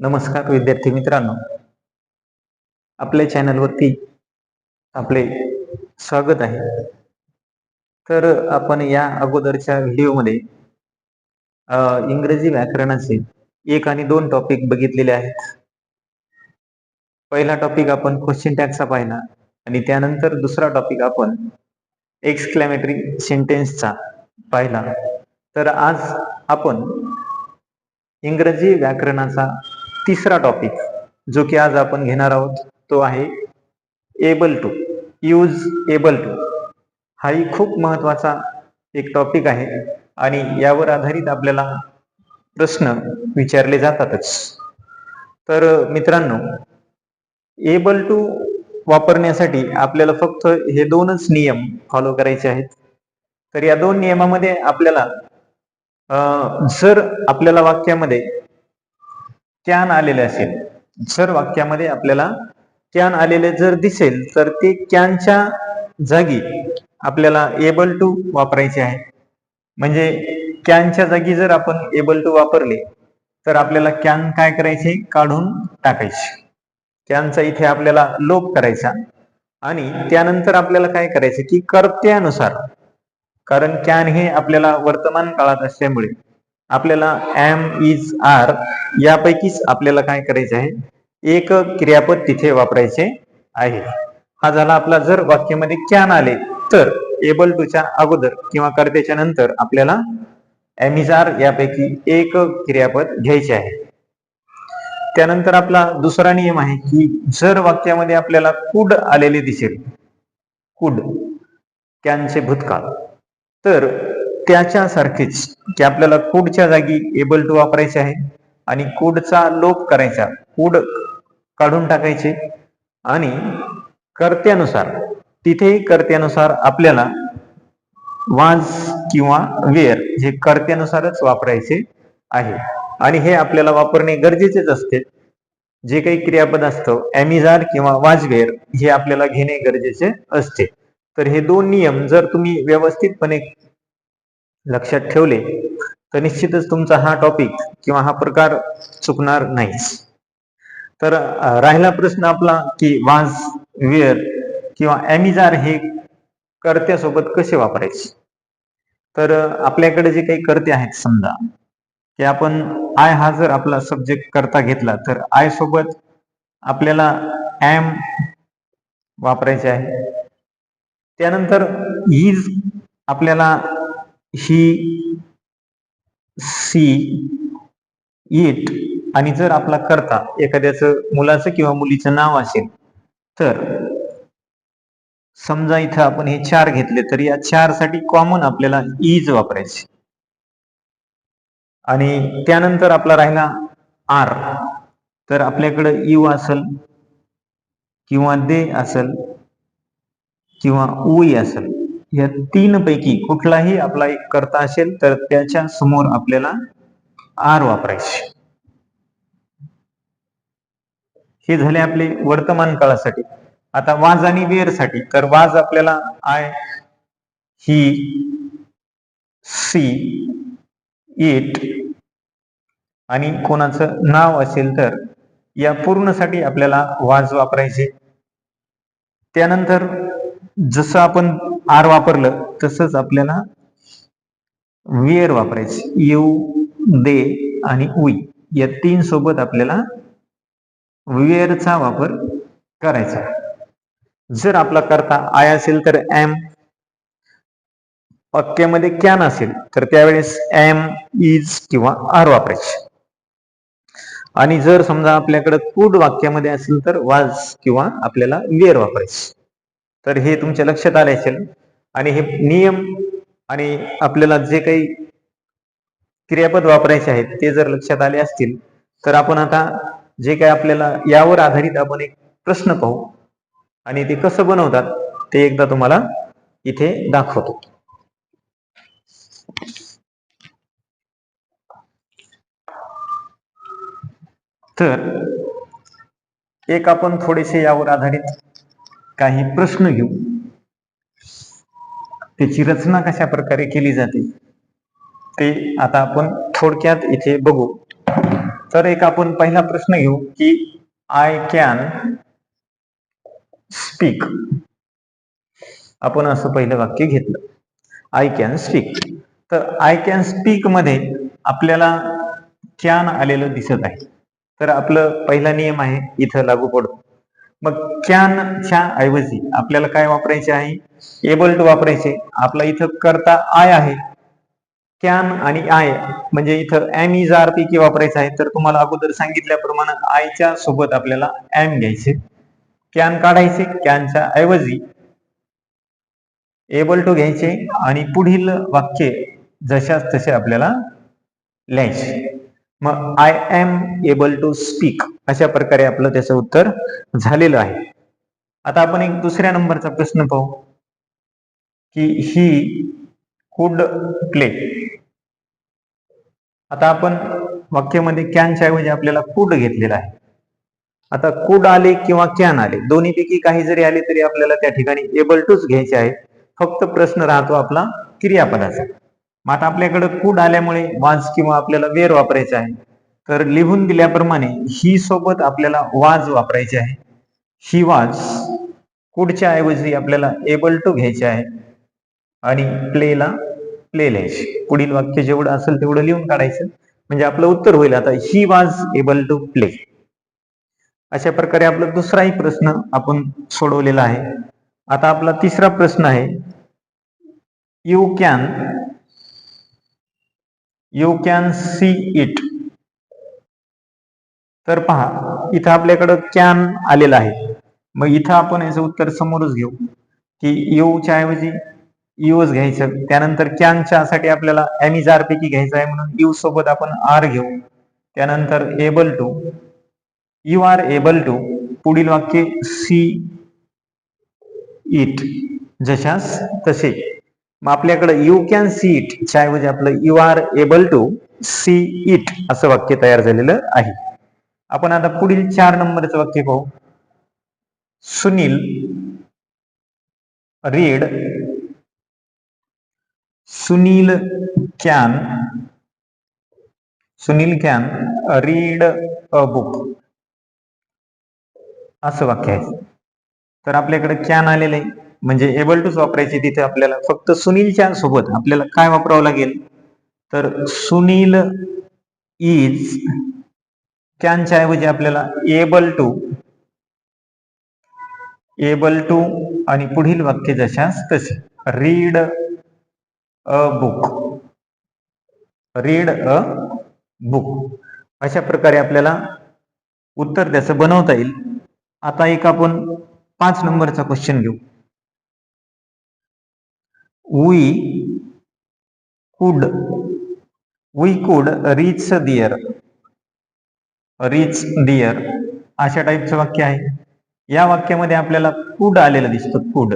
नमस्कार विद्यार्थी मित्रांनो. आपल्या चॅनलवरती आपले स्वागत आहे. तर आपण या अगोदरच्या व्हिडिओमध्ये इंग्रजी व्याकरणाचे एक आणि दोन टॉपिक बघितलेले आहेत. पहिला टॉपिक आपण क्वेश्चन टॅगचा पाहिला आणि त्यानंतर दुसरा टॉपिक आपण एक्सक्लॅमेटरी सेंटेन्सचा पाहिला. तर आज आपण इंग्रजी व्याकरणाचा तिसरा टॉपिक जो की आज आपण घेणार आहोत तो आहे able to use able to हाही खूप महत्त्वाचा एक टॉपिक आहे आणि यावर आधारित आपल्याला प्रश्न विचारले जातातच. तर मित्रांनो एबल टू वापरण्यासाठी आपल्याला फक्त हे दोनच नियम फॉलो करायचे आहेत. तर या दोन नियमामध्ये आपल्याला जर आपल्याला वाक्यामध्ये कॅन आलेले असेल. जर वाक्यामध्ये आपल्याला कॅन आलेले जर दिसेल तर ते कॅनच्या जागी आपल्याला एबल टू वापरायचे आहे. म्हणजे कॅनच्या जागी जर आपण एबल टू वापरले तर आपल्याला कॅन काय करायचे? काढून टाकायचे. कॅनचा इथे आपल्याला लोप करायचा. आणि त्यानंतर आपल्याला काय करायचं? की कर्त्यानुसार. कारण कॅन हे आपल्याला वर्तमान काळात असल्यामुळे आपल्याला एम इज आर यापैकीच आपल्याला काय करायचे आहे? एक क्रियापद तिथे वापरायचे आहे. हा झाला आपला जर वाक्यामध्ये कॅन आले तर एबल टूच्या अगोदर किंवा कर्त्याच्या नंतर आपल्याला एमिजार यापैकी एक क्रियापद घ्यायचे आहे. त्यानंतर आपला दुसरा नियम आहे की जर वाक्यामध्ये आपल्याला कुड आलेले दिसेल कुड कॅनचे भूतकाळ तर त्याच्यासारखेच की आपल्याला कुडच्या जागी एबल टू वापरायचे आहे आणि कोडचा लोप करायचा. कुड काढून टाकायचे आणि कर्त्यानुसार तिथेही कर्त्यानुसार आपल्याला वाज किंवा वेअर हे कर्त्यानुसारच वापरायचे आहे. आणि हे आपल्याला वापरणे गरजेचेच असते. जे काही क्रियापद असतं ॲमिजार किंवा वाजवेअर हे आपल्याला घेणे गरजेचे असते. तर हे दोन नियम जर तुम्ही व्यवस्थितपणे लक्षात ठेवले तर निश्चितच तुमचा हा टॉपिक किंवा हा प्रकार चुकणार नाही. तर राहिला प्रश्न आपला की वाज वेअर किंवा ॲमिजार हे कर्त्यासोबत कसे वापरायचे? तर आपल्याकडे जे काही कर्ते आहेत समजा की आपण आय हा जर आपला सब्जेक्ट करता घेतला तर आय सोबत आपल्याला एम वापरायचे आहे. त्यानंतर इज आपल्याला ही सी इट आणि जर आपला करता एखाद्याचं मुलाचं किंवा मुलीचं नाव असेल तर समजा इथं आपण हे चार घेतले तर या चारसाठी कॉमन आपल्याला इज वापरायचे. आणि त्यानंतर आपला राहिला आर तर आपल्याकडं यू असल किंवा दे असल किंवा उई असेल. या तीन पैकी कुठलाही आपला एक करता असेल तर त्याच्यासमोर आपल्याला आर वापरायचे. हे झाले आपले वर्तमान काळासाठी. आता वाज आणि वेरसाठी तर वाज आपल्याला आय ही सी इट आणि कोणाचं नाव असेल तर या पूर्णसाठी आपल्याला वाज वापरायचे. त्यानंतर जसं आपण आर वापरलं तसंच आपल्याला वेअर वापरायचं. यू दे आणि उई या तीन सोबत आपल्याला वेअरचा वापर करायचा. जर आपला करता आय असेल तर एम वाक्यामध्ये कॅन असेल तर त्यावेळेस एम इज किंवा आर वापरायचे. आणि जर समजा आपल्याकडे कुड वाक्यामध्ये असेल तर वाज किंवा आपल्याला वेअर वापरायचे. तर हे तुमच्या लक्षात आले असेल आणि हे नियम आणि आपल्याला जे काही क्रियापद वापरायचे आहेत ते जर लक्षात आले असतील तर आपण आता जे काही आपल्याला यावर आधारित आपण एक प्रश्न पाहू. आणि ते कसं बनवतात ते एकदा तुम्हाला इथे दाखवतो. तर एक आपण थोडेसे यावर आधारित काही प्रश्न घेऊ. त्याची रचना कशा प्रकारे केली जाते ते आता आपण थोडक्यात इथे बघू. तर एक आपण पहिला प्रश्न घेऊ की आय कॅन स्पीक आपण असं पहिलं वाक्य घेतलं. आय कॅन स्पीक तर आय कॅन स्पीकमध्ये आपल्याला कॅन आलेलं दिसत आहे. तर आपलं पहिला नियम आहे इथं लागू पडतो. मग कॅनच्या ऐवजी आपल्याला काय वापरायचे आहे? एबल टू वापरायचे. आपला इथं करता आय आहे. कॅन आणि आय म्हणजे इथं एम इज आर पी की वापरायचं आहे. तर तुम्हाला अगोदर सांगितल्याप्रमाणे आयच्या सोबत आपल्याला एम घ्यायचे. कॅन काढायचे कॅनच्या ऐवजी एबल टू घ्यायचे आणि पुढील वाक्य जशाच तसे आपल्याला लिहायचे. मग I am able to speak अशा प्रकारे आपलं त्याचं उत्तर झालेलं आहे. आता आपण एक दुसऱ्या नंबरचा प्रश्न पाहू. की ही कुड प्ले आता आपण वाक्यामध्ये कॅनच्या ऐवजी आपल्याला कुड घेतलेला आहे. आता कुड आले किंवा कॅन आले दोन्हीपैकी काही जरी आले तरी आपल्याला त्या ठिकाणी एबल टूच घ्यायचे आहे फक्त प्रश्न राहतो आपला क्रियापदाचा. मग आता आपल्याकडे कुड आल्यामुळे वाज किंवा आपल्याला वेर वापरायचा आहे. तर लिहून दिल्याप्रमाणे ही सोबत आपल्याला वाज वापरायची आहे. ही वाज कुडच्या ऐवजी आपल्याला एबल टू घ्यायचे आहे. आणि प्लेला प्ले लिहायचे. पुढील वाक्य जेवढं असेल तेवढं लिहून काढायचं. म्हणजे आपलं उत्तर होईल. आता he was able to play अशा प्रकारे आपला दुसराही प्रश्न आपण सोडवलेला आहे. आता आपला तिसरा प्रश्न आहे. You can you can see it तर पहा इथं आपल्याकडं कॅन आलेला आहे. मग इथं आपण याचं उत्तर समोरच घेऊ. की यूच्या ऐवजी यूज घ्यायचं. त्यानंतर कॅनच्या साठी आपल्याला एमिजार पैकी घ्यायचं आहे म्हणून यू सोबत आपण आर घेऊ. त्यानंतर able to you are able to पुढील वाक्य सी इट जशास तसे. मग आपल्याकडे यू कॅन सी इट च्या ऐवजी आपलं you are able to see it असं वाक्य तयार झालेलं आहे. आपण आता पुढील चार नंबरचं वाक्य पाहू. Sunil read Sunil can Sunil can read a book. असं वाक्य आहे. तर आपल्याकडे कॅन आलेलं आहे. म्हणजे एबल टूच वापरायचे तिथे आपल्याला. फक्त सुनीलच्या सोबत आपल्याला काय वापरावं लागेल? तर सुनील इज कॅनच्या ऐवजी आपल्याला एबल टू एबल टू आणि पुढील वाक्य जशास तसे. Read a book read a book अशा प्रकारे आपल्याला उत्तर त्याचं बनवता येईल. आता एक आपण पाच नंबरचा क्वेश्चन घेऊ. वी कुड वी कुड रीच दियर रीच दियर अशा टाईपचं वाक्य आहे. या वाक्यामध्ये आपल्याला कुड आलेलं दिसतं. कुड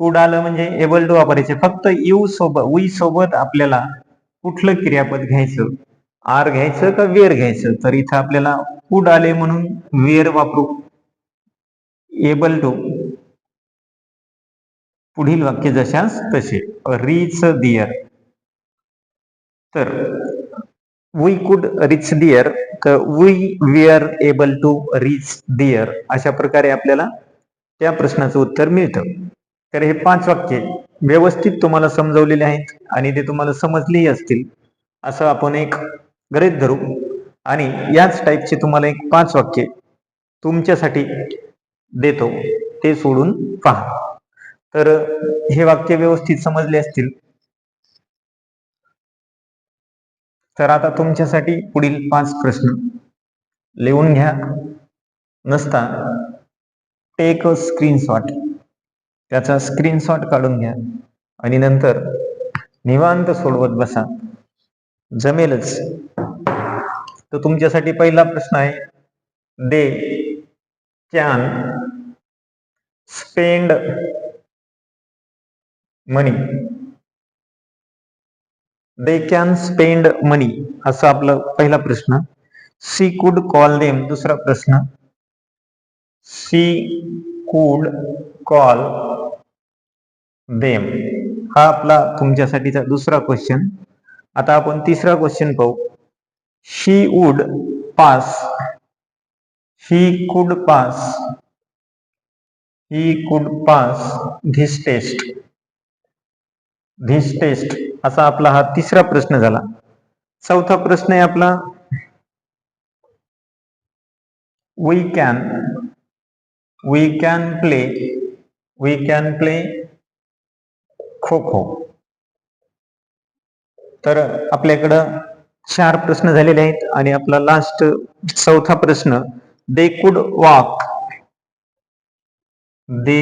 कुड आलं म्हणजे एबल टू वापरायचे. फक्त यू सोबत वी सोबत आपल्याला कुठलं क्रियापद घ्यायचं? आर घ्यायचं का वेर घ्यायचं? तर इथं आपल्याला कुड आले म्हणून वेर वापरू. एबल टू पुढील वाक्य जशास तसे. रीच दियर तर वी कुड रिच दियर तर we we are able to reach there अशा प्रकारे आपल्याला त्या प्रश्नाचं उत्तर मिळतं. तर हे पाच वाक्य व्यवस्थित तुम्हाला समजवलेले आहेत आणि ते तुम्हाला समजलेही असतील असं आपण एक गृहित धरू. आणि याच टाईपचे तुम्हाला एक पाच वाक्य तुमच्यासाठी देतो. ते सोडून पहा. तर हे वाक्य व्यवस्थित समजले असतील. तर आता तुमच्यासाठी पुढील पाच प्रश्न लिहून घ्या. नसता टेक अ स्क्रीनशॉट त्याचा स्क्रीनशॉट काढून घ्या. आणि नंतर निवांत सोडवत बसा. जमेलच. तर तुमच्यासाठी पहिला प्रश्न आहे they can spend money. They can spend money. असं आपला पहिला प्रश्न. सी कुड कॉल देम दुसरा प्रश्न. सी कुड कॉल देम. हा आपला तुमच्यासाठीचा दुसरा क्वेश्चन आता आपण तिसरा क्वेश्चन पाहू. शी wood pass he could pass he could pass this test this test असा आपला हा तिसरा प्रश्न झाला. चौथा प्रश्न आहे आपला. We can we can play we can play kho kho. तर आपल्याकडं चार प्रश्न झालेले आहेत आणि आपला लास्ट चौथा प्रश्न they could walk they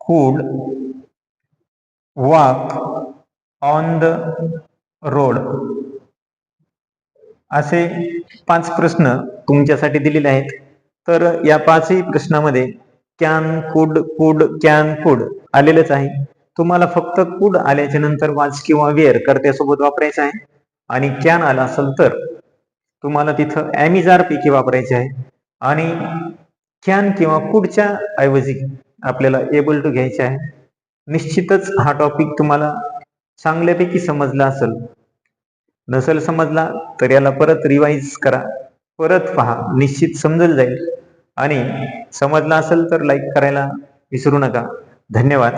could walk on the road असे पाच प्रश्न तुमच्यासाठी दिलेले आहेत. तर या पाचही प्रश्नामध्ये कॅन कुड कुड कॅन कुड आलेलंच आहे. तुम्हाला फक्त कुड आल्याच्यानंतर वाज किंवा वेअर कर्त्यासोबत वापरायचं आहे. आणि कॅन आला असेल तर तुम्हाला तिथं ॲमिजार पैकी वापरायचे आहे. आणि कॅन किंवा कुडच्या ऐवजी आपल्याला एबल टू घ्यायचे आहे. निश्चितच हा टॉपिक तुम्हाला चांगल्यापैकी समजला असेल. नसेल समजला तर याला परत रिवाईज करा. परत पहा निश्चित समजल जाईल. आणि समजला असेल तर लाईक करायला विसरू नका. धन्यवाद.